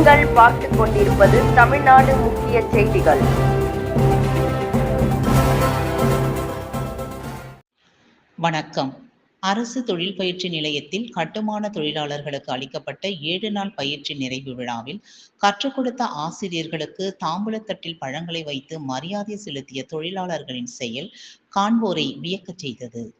நீங்கள் பார்த்துக் கொண்டிருப்பது தமிழ்நாடு முக்கிய செய்திகள். வணக்கம். அரசு தொழில் பயிற்சி நிலையத்தில் கட்டுமான தொழிலாளர்களுக்கு அளிக்கப்பட்ட ஏழு நாள் பயிற்சி நிறைவு விழாவில் கற்றுக் கொடுத்த ஆசிரியர்களுக்கு தாம்பூலத்தட்டில் பழங்களை வைத்து மரியாதை செலுத்திய தொழிலாளர்களின் செயல் காண்போரை வியக்கச் செய்தது.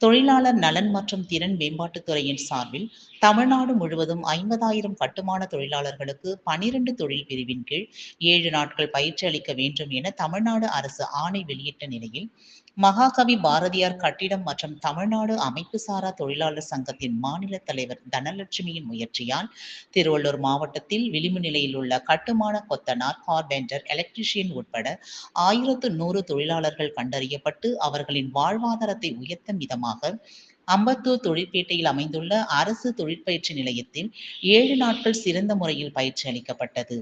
தொழிலாளர் நலன் மற்றும் திறன் மேம்பாட்டுத்துறையின் சார்பில் தமிழ்நாடு முழுவதும் ஐம்பதாயிரம் கட்டுமான தொழிலாளர்களுக்கு பனிரெண்டு தொழில் பிரிவின் கீழ் ஏழு நாட்கள் பயிற்சி அளிக்க வேண்டும் என தமிழ்நாடு அரசு ஆணை வெளியிட்ட நிலையில் மகாகவி பாரதியார் கட்டிடம் மற்றும் தமிழ்நாடு அமைப்பு சாரா தொழிலாளர் சங்கத்தின் மாநில தலைவர் தனலட்சுமியின் முயற்சியால் திருவள்ளூர் மாவட்டத்தில் விளிம்பு நிலையில் உள்ள கட்டுமான கொத்தனார் கார்பெண்டர் எலக்ட்ரிஷியன் உட்பட ஆயிரத்து நூறு தொழிலாளர்கள் கண்டறியப்பட்டு அவர்களின் வாழ்வாதாரத்தை உயர்த்தும் விதமாக அம்பத்தூர் தொழிற்பேட்டையில் அமைந்துள்ள அரசு தொழிற்பயிற்சி நிலையத்தில் ஏழு நாட்கள் சிறந்த முறையில் பயிற்சி அளிக்கப்பட்டது.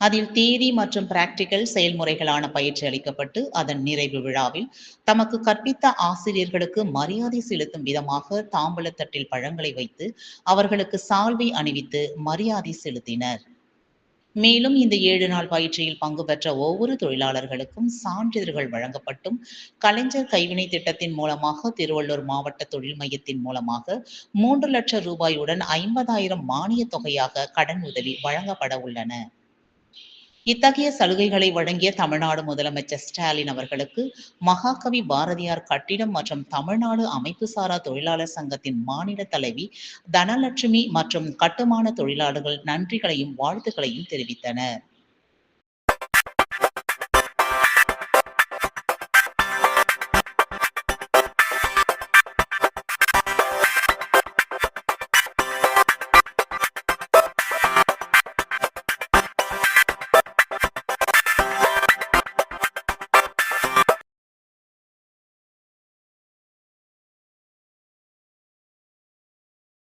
அதில் தேதி மற்றும் பிராக்டிக்கல் செயல்முறைகளான பயிற்சி அளிக்கப்பட்டு அதன் நிறைவு விழாவில் தமக்கு கற்பித்த ஆசிரியர்களுக்கு மரியாதை செலுத்தும் விதமாக தாம்பூலத்தட்டில் பழங்களை வைத்து அவர்களுக்கு சால்வை அணிவித்து மரியாதை செலுத்தினர். மேலும் இந்த ஏழு நாள் பயிற்சியில் பங்கு பெற்ற ஒவ்வொரு தொழிலாளர்களுக்கும் சான்றிதழ்கள் வழங்கப்பட்டும். கலைஞர் கைவினை திட்டத்தின் மூலமாக திருவள்ளூர் மாவட்ட தொழில் மையத்தின் மூலமாக மூன்று லட்சம் ரூபாயுடன் ஐம்பதாயிரம் மானிய தொகையாக கடன் உதவி வழங்கப்பட உள்ளன. இத்தகைய சலுகைகளை வழங்கிய தமிழ்நாடு முதலமைச்சர் ஸ்டாலின் அவர்களுக்கு மகாகவி பாரதியார் கட்டிடம் மற்றும் தமிழ்நாடு அமைப்பு சாரா தொழிலாளர் சங்கத்தின் மாநில தலைவி தனலட்சுமி மற்றும் கட்டுமான தொழிலாளர்கள் நன்றிகளையும் வாழ்த்துக்களையும் தெரிவித்தனர்.